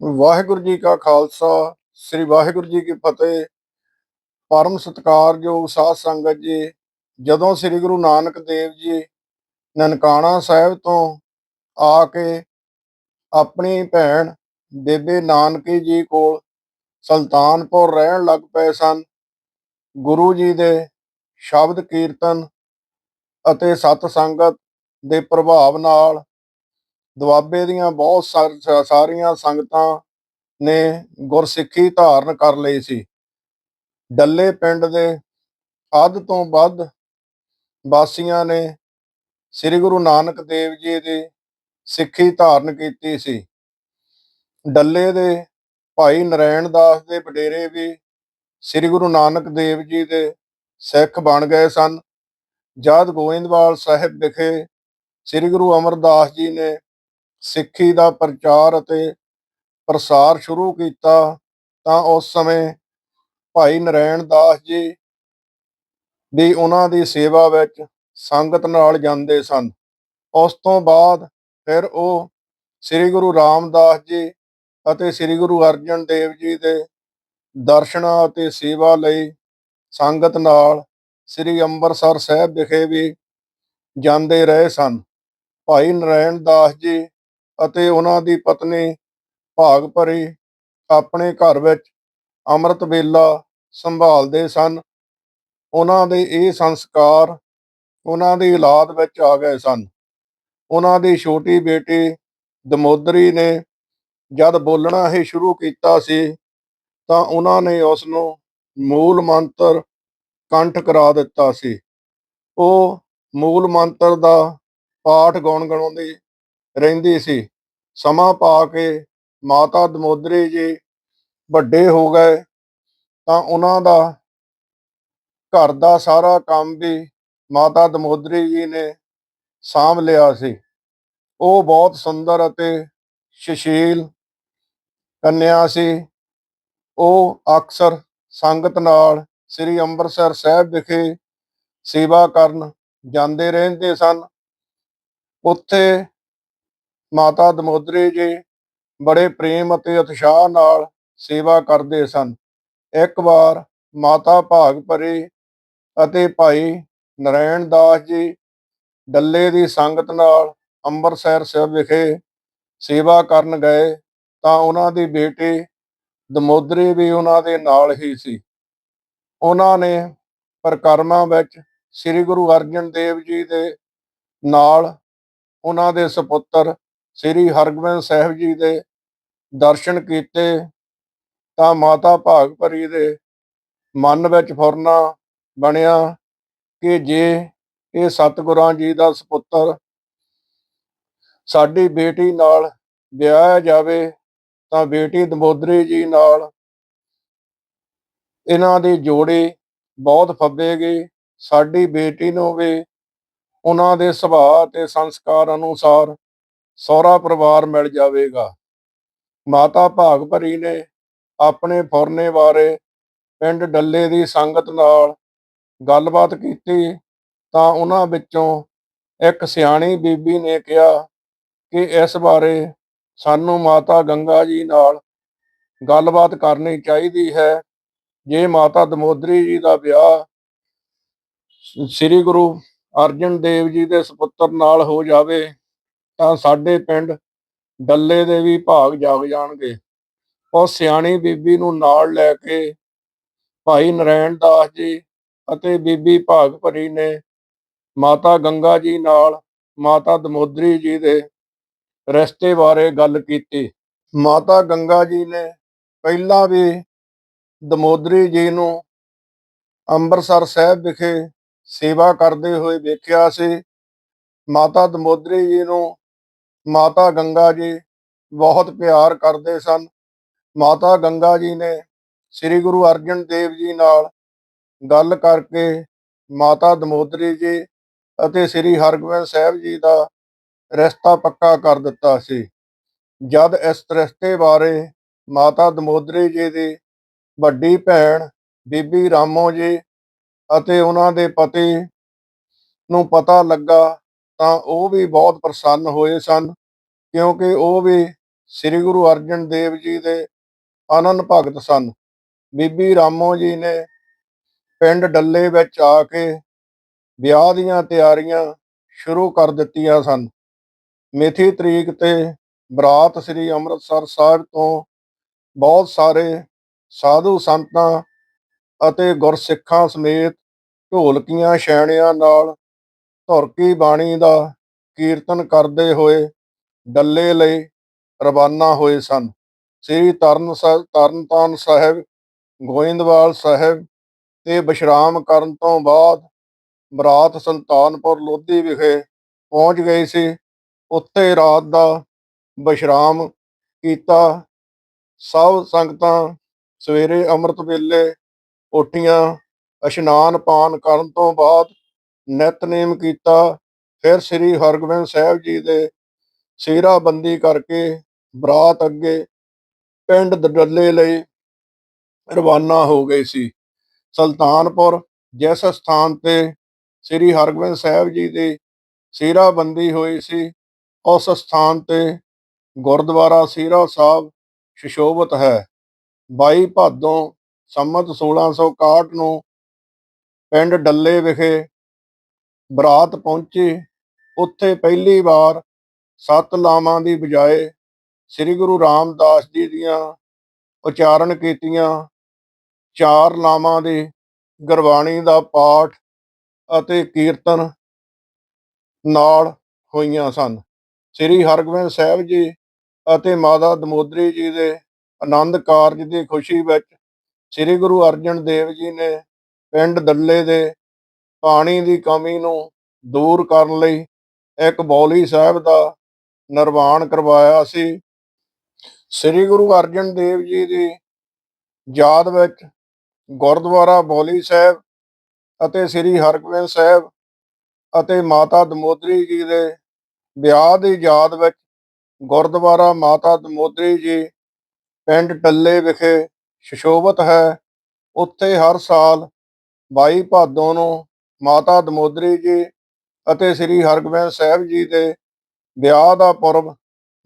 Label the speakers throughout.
Speaker 1: ਵਾਹਿਗੁਰੂ ਜੀ ਕਾ ਖਾਲਸਾ, ਸ੍ਰੀ ਵਾਹਿਗੁਰੂ ਜੀ ਕੀ ਫਤਿਹ। ਪਰਮ ਸਤਿਕਾਰਯੋਗ ਸਾਧ ਸੰਗਤ ਜੀ, ਜਦੋਂ ਸ੍ਰੀ ਗੁਰੂ ਨਾਨਕ ਦੇਵ ਜੀ ਨਨਕਾਣਾ ਸਾਹਿਬ ਤੋਂ ਆ ਕੇ ਆਪਣੀ ਭੈਣ ਬੇਬੇ ਨਾਨਕੀ ਜੀ ਕੋਲ ਸੁਲਤਾਨਪੁਰ ਰਹਿਣ ਲੱਗ ਪਏ ਸਨ, ਗੁਰੂ ਜੀ ਦੇ ਸ਼ਬਦ ਕੀਰਤਨ ਅਤੇ ਸਤ ਸੰਗਤ ਦੇ ਪ੍ਰਭਾਵ ਨਾਲ ਦੁਆਬੇ ਦੀਆਂ ਬਹੁਤ ਸਾਰੀਆਂ ਸੰਗਤਾਂ ਨੇ ਗੁਰਸਿੱਖੀ ਧਾਰਨ ਕਰ ਲਈ ਸੀ। ਡੱਲੇ ਪਿੰਡ ਦੇ ਅੱਧ ਤੋਂ ਵੱਧ ਵਾਸੀਆਂ ਨੇ ਸ੍ਰੀ ਗੁਰੂ ਨਾਨਕ ਦੇਵ ਜੀ ਦੀ ਸਿੱਖੀ ਧਾਰਨ ਕੀਤੀ ਸੀ। ਡੱਲੇ ਦੇ ਭਾਈ ਨਰੈਣ ਦਾਸ ਦੇ ਵਡੇਰੇ ਵੀ ਸ੍ਰੀ ਗੁਰੂ ਨਾਨਕ ਦੇਵ ਜੀ ਦੇ ਸਿੱਖ ਬਣ ਗਏ ਸਨ। ਜਦ ਗੋਇੰਦਵਾਲ ਸਾਹਿਬ ਵਿਖੇ ਸ੍ਰੀ ਗੁਰੂ ਅਮਰਦਾਸ ਜੀ ਨੇ ਸਿੱਖੀ ਦਾ ਪ੍ਰਚਾਰ ਅਤੇ ਪ੍ਰਸਾਰ ਸ਼ੁਰੂ ਕੀਤਾ, ਤਾਂ ਉਸ ਸਮੇਂ ਭਾਈ ਨਰੈਣ ਦਾਸ ਜੀ ਵੀ ਉਹਨਾਂ ਦੀ ਸੇਵਾ ਵਿੱਚ ਸੰਗਤ ਨਾਲ ਜਾਂਦੇ ਸਨ। ਉਸ ਤੋਂ ਬਾਅਦ ਫਿਰ ਉਹ ਸ੍ਰੀ ਗੁਰੂ ਰਾਮਦਾਸ ਜੀ ਅਤੇ ਸ੍ਰੀ ਗੁਰੂ ਅਰਜਨ ਦੇਵ ਜੀ ਦੇ ਦਰਸ਼ਨਾਂ ਅਤੇ ਸੇਵਾ ਲਈ ਸੰਗਤ ਨਾਲ ਸ੍ਰੀ ਅੰਮ੍ਰਿਤਸਰ ਸਾਹਿਬ ਵਿਖੇ ਵੀ ਜਾਂਦੇ ਰਹੇ ਸਨ। ਭਾਈ ਨਰੈਣ ਦਾਸ ਜੀ ਅਤੇ ਉਹਨਾਂ ਦੀ ਪਤਨੀ ਭਾਗ ਭਰੀ ਆਪਣੇ ਘਰ ਵਿੱਚ ਅੰਮ੍ਰਿਤ ਵੇਲਾ ਸੰਭਾਲਦੇ ਸਨ। ਉਹਨਾਂ ਦੇ ਇਹ ਸੰਸਕਾਰ ਉਹਨਾਂ ਦੀ ਔਲਾਦ ਵਿੱਚ ਆ ਗਏ ਸਨ। ਉਹਨਾਂ ਦੀ ਛੋਟੀ ਬੇਟੀ ਦਮੋਦਰੀ ਨੇ ਜਦ ਬੋਲਣਾ ਹੀ ਸ਼ੁਰੂ ਕੀਤਾ ਸੀ ਤਾਂ ਉਹਨਾਂ ਨੇ ਉਸ ਨੂੰ ਮੂਲ ਮੰਤਰ ਕੰਠ ਕਰਾ ਦਿੱਤਾ ਸੀ। ਉਹ ਮੂਲ ਮੰਤਰ ਦਾ ਪਾਠ ਗਾਉਣ ਗੁਣਗੁਣਾਉਂਦੀ ਰਹਿੰਦੀ ਸੀ। ਸਮਾਂ ਪਾ ਕੇ ਮਾਤਾ ਦਮੋਦਰੀ ਜੀ ਵੱਡੇ ਹੋ ਗਏ ਤਾਂ ਉਹਨਾਂ ਦਾ ਘਰ ਦਾ ਸਾਰਾ ਕੰਮ ਵੀ ਮਾਤਾ ਦਮੋਦਰੀ ਜੀ ਨੇ ਸਾਂਭ ਲਿਆ ਸੀ। ਉਹ ਬਹੁਤ ਸੁੰਦਰ ਅਤੇ ਸੁਸ਼ੀਲ ਕੰਨਿਆ ਸੀ। ਉਹ ਅਕਸਰ ਸੰਗਤ ਨਾਲ ਸ੍ਰੀ ਅੰਮ੍ਰਿਤਸਰ ਸਾਹਿਬ ਵਿਖੇ ਸੇਵਾ ਕਰਨ ਜਾਂਦੇ ਰਹਿੰਦੇ ਸਨ। ਉੱਥੇ ਮਾਤਾ ਦਮੋਦਰੀ ਜੀ ਬੜੇ ਪ੍ਰੇਮ ਅਤੇ ਉਤਸ਼ਾਹ ਨਾਲ ਸੇਵਾ ਕਰਦੇ ਸਨ। ਇੱਕ ਵਾਰ ਮਾਤਾ ਭਾਗਪਰੀ ਅਤੇ ਭਾਈ ਨਰੈਣ ਦਾਸ ਜੀ ਡੱਲੇ ਦੀ ਸੰਗਤ ਨਾਲ ਅੰਮ੍ਰਿਤਸਰ ਸਾਹਿਬ ਵਿਖੇ ਸੇਵਾ ਕਰਨ ਗਏ ਤਾਂ ਉਹਨਾਂ ਦੀ ਬੇਟੀ ਦਮੋਦਰੀ ਵੀ ਉਹਨਾਂ ਦੇ ਨਾਲ ਹੀ ਸੀ। ਉਹਨਾਂ ਨੇ ਪ੍ਰਕਰਮਾਂ ਵਿੱਚ ਸ੍ਰੀ ਗੁਰੂ ਅਰਜਨ ਦੇਵ ਜੀ ਦੇ ਨਾਲ ਉਹਨਾਂ ਦੇ ਸੁਪੁੱਤਰ ਸ੍ਰੀ ਹਰਗੋਬਿੰਦ ਸਾਹਿਬ ਜੀ ਦੇ ਦਰਸ਼ਨ ਕੀਤੇ ਤਾਂ ਮਾਤਾ ਭਾਗਪਰੀ ਦੇ ਮਨ ਵਿੱਚ ਫੁਰਨਾ ਬਣਿਆ ਕਿ ਜੇ ਇਹ ਸਤਿਗੁਰਾਂ ਜੀ ਦਾ ਸੁਪੁੱਤਰ ਸਾਡੀ ਬੇਟੀ ਨਾਲ ਵਿਆਹਿਆ ਜਾਵੇ ਤਾਂ ਬੇਟੀ ਦਮੋਦਰੀ ਜੀ ਨਾਲ ਇਹਨਾਂ ਦੀ ਜੋੜੀ ਬਹੁਤ ਫੱਬੇਗੀ, ਸਾਡੀ ਬੇਟੀ ਨੂੰ ਵੀ ਉਹਨਾਂ ਦੇ ਸੁਭਾਅ ਤੇ ਸੰਸਕਾਰ ਅਨੁਸਾਰ ਸਹੁਰਾ ਪਰਿਵਾਰ ਮਿਲ ਜਾਵੇਗਾ। ਮਾਤਾ ਭਾਗ ਭਰੀ ਨੇ ਆਪਣੇ ਫੁਰਨੇ ਬਾਰੇ ਪਿੰਡ ਡੱਲੇ ਦੀ ਸੰਗਤ ਨਾਲ ਗੱਲਬਾਤ ਕੀਤੀ ਤਾਂ ਉਹਨਾਂ ਵਿੱਚੋਂ ਇੱਕ ਸਿਆਣੀ ਬੀਬੀ ਨੇ ਕਿਹਾ ਕਿ ਇਸ ਬਾਰੇ ਸਾਨੂੰ ਮਾਤਾ ਗੰਗਾ ਜੀ ਨਾਲ ਗੱਲਬਾਤ ਕਰਨੀ ਚਾਹੀਦੀ ਹੈ। ਜੇ ਮਾਤਾ ਦਮੋਦਰੀ ਜੀ ਦਾ ਵਿਆਹ ਸ੍ਰੀ ਗੁਰੂ ਅਰਜਨ ਦੇਵ ਜੀ ਦੇ ਸੁਪੁੱਤਰ ਨਾਲ ਹੋ ਜਾਵੇ ਤਾਂ ਸਾਡੇ ਪਿੰਡ ਡੱਲੇ ਦੇ ਵੀ ਭਾਗ ਜਾਗ ਜਾਣਗੇ। ਉਹ ਸਿਆਣੀ ਬੀਬੀ ਨੂੰ ਨਾਲ ਲੈ ਕੇ ਭਾਈ ਨਰੈਣ ਦਾਸ ਜੀ ਅਤੇ ਬੀਬੀ ਭਾਗ ਭਰੀ ਨੇ ਮਾਤਾ ਗੰਗਾ ਜੀ ਨਾਲ ਮਾਤਾ ਦਮੋਦਰੀ ਜੀ ਦੇ ਰਿਸ਼ਤੇ ਬਾਰੇ ਗੱਲ ਕੀਤੀ। ਮਾਤਾ ਗੰਗਾ ਜੀ ਨੇ ਪਹਿਲਾਂ ਵੀ ਦਮੋਦਰੀ ਜੀ ਨੂੰ ਅੰਮ੍ਰਿਤਸਰ ਸਾਹਿਬ ਵਿਖੇ ਸੇਵਾ ਕਰਦੇ ਹੋਏ ਵੇਖਿਆ ਸੀ। ਮਾਤਾ ਦਮੋਦਰੀ ਜੀ ਨੂੰ ਮਾਤਾ ਗੰਗਾ ਜੀ ਬਹੁਤ ਪਿਆਰ ਕਰਦੇ ਸਨ। ਮਾਤਾ ਗੰਗਾ ਜੀ ਨੇ ਸ੍ਰੀ ਗੁਰੂ ਅਰਜਨ ਦੇਵ ਜੀ ਨਾਲ ਗੱਲ ਕਰਕੇ ਮਾਤਾ ਦਮੋਦਰੀ ਜੀ ਅਤੇ ਸ੍ਰੀ ਹਰਗੋਬਿੰਦ ਸਾਹਿਬ ਜੀ ਦਾ ਰਿਸ਼ਤਾ ਪੱਕਾ ਕਰ ਦਿੱਤਾ ਸੀ। ਜਦ ਇਸ ਰਿਸ਼ਤੇ ਬਾਰੇ ਮਾਤਾ ਦਮੋਦਰੀ ਜੀ ਦੀ ਵੱਡੀ ਭੈਣ ਬੀਬੀ ਰਾਮੋ ਜੀ ਅਤੇ ਉਹਨਾਂ ਦੇ ਪਤੀ ਨੂੰ ਪਤਾ ਲੱਗਾ ਤਾਂ ਉਹ ਵੀ ਬਹੁਤ ਪ੍ਰਸੰਨ ਹੋਏ ਸਨ। ਕਿਉਂਕਿ ਉਹ ਵੀ ਸ੍ਰੀ ਗੁਰੂ ਅਰਜਨ ਦੇਵ ਜੀ ਦੇ ਆਨੰਦ ਭਗਤ ਸਨ। ਬੀਬੀ ਰਾਮੋ ਜੀ ਨੇ ਪਿੰਡ ਡੱਲੇ ਵਿੱਚ ਆ ਕੇ ਵਿਆਹ ਦੀਆਂ ਤਿਆਰੀਆਂ ਸ਼ੁਰੂ ਕਰ ਦਿੱਤੀਆਂ ਸਨ। ਮਿਥੀ ਤਰੀਕ ਤੇ ਬਰਾਤ ਸ੍ਰੀ ਅੰਮ੍ਰਿਤਸਰ ਸਾਹਿਬ ਤੋਂ ਬਹੁਤ ਸਾਰੇ ਸਾਧੂ ਸੰਤਾਂ ਅਤੇ ਗੁਰਸਿੱਖਾਂ ਸਮੇਤ ਢੋਲਕੀਆਂ, ਛੈਣਿਆਂ ਨਾਲ ਧੁਰਕੀ ਬਾਣੀ ਦਾ ਕੀਰਤਨ ਕਰਦੇ ਹੋਏ ਡੱਲੇ ਲਈ ਰਵਾਨਾ ਹੋਏ ਸਨ। ਸ੍ਰੀ ਤਰਨ ਸਾਹਿਬ ਤਰਨਤਾਰਨ ਸਾਹਿਬ, ਗੋਇੰਦਵਾਲ ਸਾਹਿਬ ਤੇ ਵਿਸ਼ਰਾਮ ਕਰਨ ਤੋਂ ਬਾਅਦ ਬਰਾਤ ਸੰਤਾਨਪੁਰ ਲੋਧੀ ਵਿਖੇ ਪਹੁੰਚ ਗਈ ਸੀ। ਉੱਥੇ ਰਾਤ ਦਾ ਵਿਸ਼ਰਾਮ ਕੀਤਾ। ਸਭ ਸੰਗਤਾਂ ਸਵੇਰੇ ਅੰਮ੍ਰਿਤ ਵੇਲੇ ਉੱਠੀਆਂ। ਇਸ਼ਨਾਨ ਪਾਨ ਕਰਨ ਤੋਂ ਬਾਅਦ ਨਿਤਨੇਮ ਕੀਤਾ। ਫਿਰ ਸ੍ਰੀ ਹਰਗੋਬਿੰਦ ਸਾਹਿਬ ਜੀ ਦੇ ਸਿਹਰਾ ਕਰਕੇ ਬਰਾਤ ਅੱਗੇ ਪਿੰਡ ਡੱਲੇ ਲਈ ਰਵਾਨਾ ਹੋ ਗਈ ਸੀ। ਸੁਲਤਾਨਪੁਰ ਜਿਸ ਸਥਾਨ ਤੇ ਸ੍ਰੀ ਹਰਗੋਬਿੰਦ ਸਾਹਿਬ ਜੀ ਦੀ ਸੀਰਾਬੰਦੀ ਹੋਈ ਸੀ, ਉਸ ਸਥਾਨ ਤੇ ਗੁਰਦੁਆਰਾ ਸੀਰਾ ਸਾਹਿਬ ਸ਼ਿਸ਼ੋਭਤ ਹੈ। 22 ਭਾਦੋਂ ਸੰਮਤ 1661 ਨੂੰ ਪਿੰਡ ਡੱਲੇ ਵਿਖੇ ਬਰਾਤ ਪਹੁੰਚੀ। ਉੱਥੇ ਪਹਿਲੀ ਵਾਰ ਸੱਤ ਲਾਵਾਂ ਦੀ ਬਜਾਏ ਸ੍ਰੀ ਗੁਰੂ ਰਾਮਦਾਸ ਜੀ ਦੀਆਂ ਉਚਾਰਨ ਕੀਤੀਆਂ। ਚਾਰ ਲਾਵਾਂ ਦੀ ਗੁਰਬਾਣੀ ਦਾ ਪਾਠ ਅਤੇ ਕੀਰਤਨ ਨਾਲ ਹੋਈਆਂ ਸਨ। ਸ੍ਰੀ ਹਰਗੋਬਿੰਦ ਸਾਹਿਬ ਜੀ ਅਤੇ ਮਾਤਾ ਦਮੋਦਰੀ ਜੀ ਦੇ ਆਨੰਦ ਕਾਰਜ ਦੀ ਖੁਸ਼ੀ ਵਿੱਚ ਸ੍ਰੀ ਗੁਰੂ ਅਰਜਨ ਦੇਵ ਜੀ ਨੇ ਪਿੰਡ ਦੱਲੇ ਦੇ ਪਾਣੀ ਦੀ ਕਮੀ ਨੂੰ ਦੂਰ ਕਰਨ ਲਈ ਇੱਕ ਬੌਲੀ ਸਾਹਿਬ ਦਾ ਨਿਰਵਾਣ ਕਰਵਾਇਆ ਸੀ। ਸ੍ਰੀ ਗੁਰੂ ਅਰਜਨ ਦੇਵ ਜੀ ਦੀ ਯਾਦ ਵਿੱਚ ਗੁਰਦੁਆਰਾ ਬੌਲੀ ਸਾਹਿਬ ਅਤੇ ਸ੍ਰੀ ਹਰਗੋਬਿੰਦ ਸਾਹਿਬ ਅਤੇ ਮਾਤਾ ਦਮੋਦਰੀ ਜੀ ਦੇ ਵਿਆਹ ਦੀ ਯਾਦ ਵਿੱਚ ਗੁਰਦੁਆਰਾ ਮਾਤਾ ਦਮੋਦਰੀ ਜੀ ਪਿੰਡ ਟੱਲੇ ਵਿਖੇ ਸ਼ਸ਼ੋਭਤ ਹੈ। ਉੱਥੇ ਹਰ ਸਾਲ 22 ਭਾਦੋਂ ਨੂੰ ਮਾਤਾ ਦਮੋਦਰੀ ਜੀ ਅਤੇ ਸ੍ਰੀ ਹਰਗੋਬਿੰਦ ਸਾਹਿਬ ਜੀ ਦੇ ਵਿਆਹ ਦਾ ਪੁਰਬ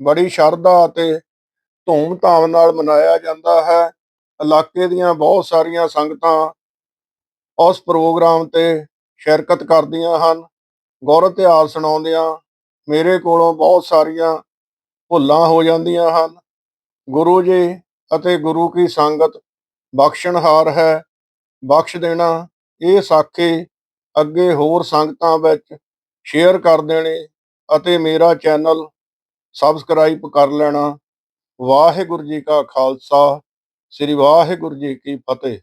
Speaker 1: ਬੜੀ ਸ਼ਰਧਾ ਅਤੇ ਧੂਮ-ਧਾਮ ਨਾਲ ਮਨਾਇਆ ਜਾਂਦਾ ਹੈ। ਇਲਾਕੇ ਦੀਆਂ ਬਹੁਤ ਸਾਰੀਆਂ ਸੰਗਤਾਂ ਉਸ ਪ੍ਰੋਗਰਾਮ ਤੇ ਸ਼ਿਰਕਤ ਕਰਦੀਆਂ ਹਨ। ਗੁਰ ਇਤਿਹਾਸ ਸੁਣਾਉਂਦਿਆਂ ਮੇਰੇ ਕੋਲੋਂ ਬਹੁਤ ਸਾਰੀਆਂ ਭੁੱਲਾਂ ਹੋ ਜਾਂਦੀਆਂ ਹਨ। ਗੁਰੂ ਜੀ ਅਤੇ ਗੁਰੂ ਕੀ ਸੰਗਤ ਬਖਸ਼ਣਹਾਰ ਹੈ। ਬਖਸ਼ ਦੇਣਾ ਇਹ ਸਾਖੀ ਅੱਗੇ ਹੋਰ ਸੰਗਤਾਂ ਵਿੱਚ ਸ਼ੇਅਰ ਕਰ ਦੇਣੇ ਅਤੇ ਮੇਰਾ ਚੈਨਲ ਸਬਸਕ੍ਰਾਈਬ ਕਰ ਲੈਣਾ। ਵਾਹਿਗੁਰੂ ਜੀ ਕਾ ਖਾਲਸਾ, ਸ੍ਰੀ ਵਾਹਿਗੁਰੂ ਜੀ ਕੀ ਫਤਿਹ।